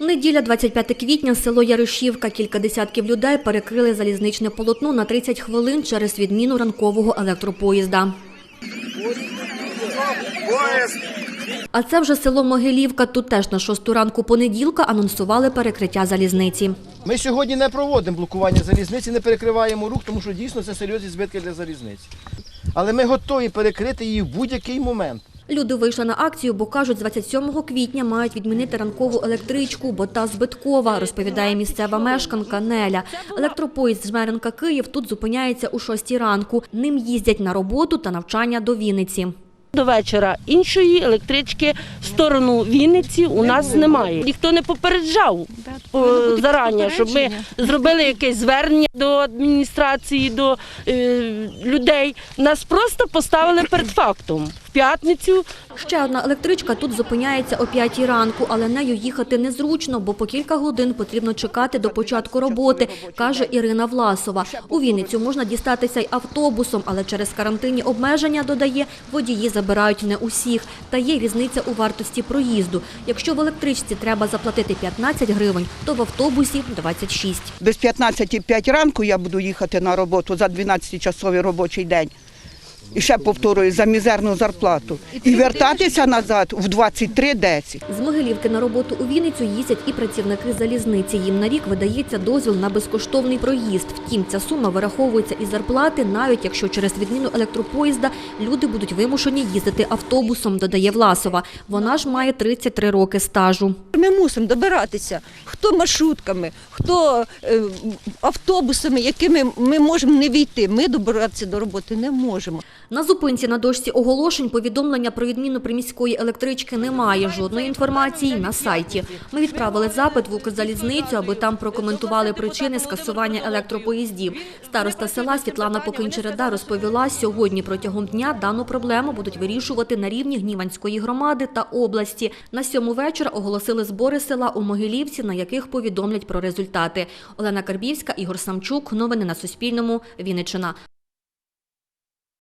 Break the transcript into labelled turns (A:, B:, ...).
A: Неділя 25 квітня, село Яришівка. Кілька десятків людей перекрили залізничне полотно на 30 хвилин через відміну ранкового електропоїзда. А це вже село Могилівка. Тут теж на шосту ранку понеділка анонсували перекриття залізниці.
B: Ми сьогодні не проводимо блокування залізниці, не перекриваємо рух, тому що дійсно це серйозні збитки для залізниці. Але ми готові перекрити її в будь-який момент.
A: Люди вийшли на акцію, бо кажуть, з 27 квітня мають відмінити ранкову електричку, бо та збиткова, розповідає місцева мешканка Неля. Електропоїзд Жмеренка Київ тут зупиняється у 6 ранку. Ним їздять на роботу та навчання до Вінниці.
C: До вечора іншої електрички в сторону Вінниці у нас немає. Ніхто не попереджав о, зарані, щоб ми зробили якесь звернення до адміністрації, до е, людей. Нас просто поставили перед фактом. П'ятницю
A: Ще одна електричка тут зупиняється о 5 ранку, але нею їхати незручно, бо по кілька годин потрібно чекати до початку роботи, каже Ірина Власова. У Вінницю можна дістатися й автобусом, але через карантинні обмеження, додає, водії забирають не усіх. Та є різниця у вартості проїзду. Якщо в електричці треба заплатити 15 гривень, то в автобусі 26.
D: Без 15.05 ранку я буду їхати на роботу за 12-часовий робочий день. І ще повторюю, за мізерну зарплату. І вертатися назад в 23.10.
A: З Могилівки на роботу у Вінницю їздять і працівники залізниці. Їм на рік видається дозвіл на безкоштовний проїзд. Втім, ця сума вираховується із зарплати, навіть якщо через відміну електропоїзда люди будуть вимушені їздити автобусом, додає Власова. Вона ж має 33 роки стажу.
E: Ми мусимо добиратися, хто маршрутками, хто е, автобусами, якими ми можемо не війти. Ми добиратися до роботи не можемо.
A: На зупинці на дошці оголошень повідомлення про відміну приміської електрички немає. Жодної інформації на сайті. Ми відправили запит в Укрзалізницю, аби там прокоментували причини скасування електропоїздів. Староста села Світлана Покинчереда розповіла, сьогодні протягом дня дану проблему будуть вирішувати на рівні Гніванської громади та області. На сьому вечора оголосили збори села у Могилівці, на яких повідомлять про результати. Олена Карбівська, Ігор Самчук. Новини на Суспільному. Вінниччина.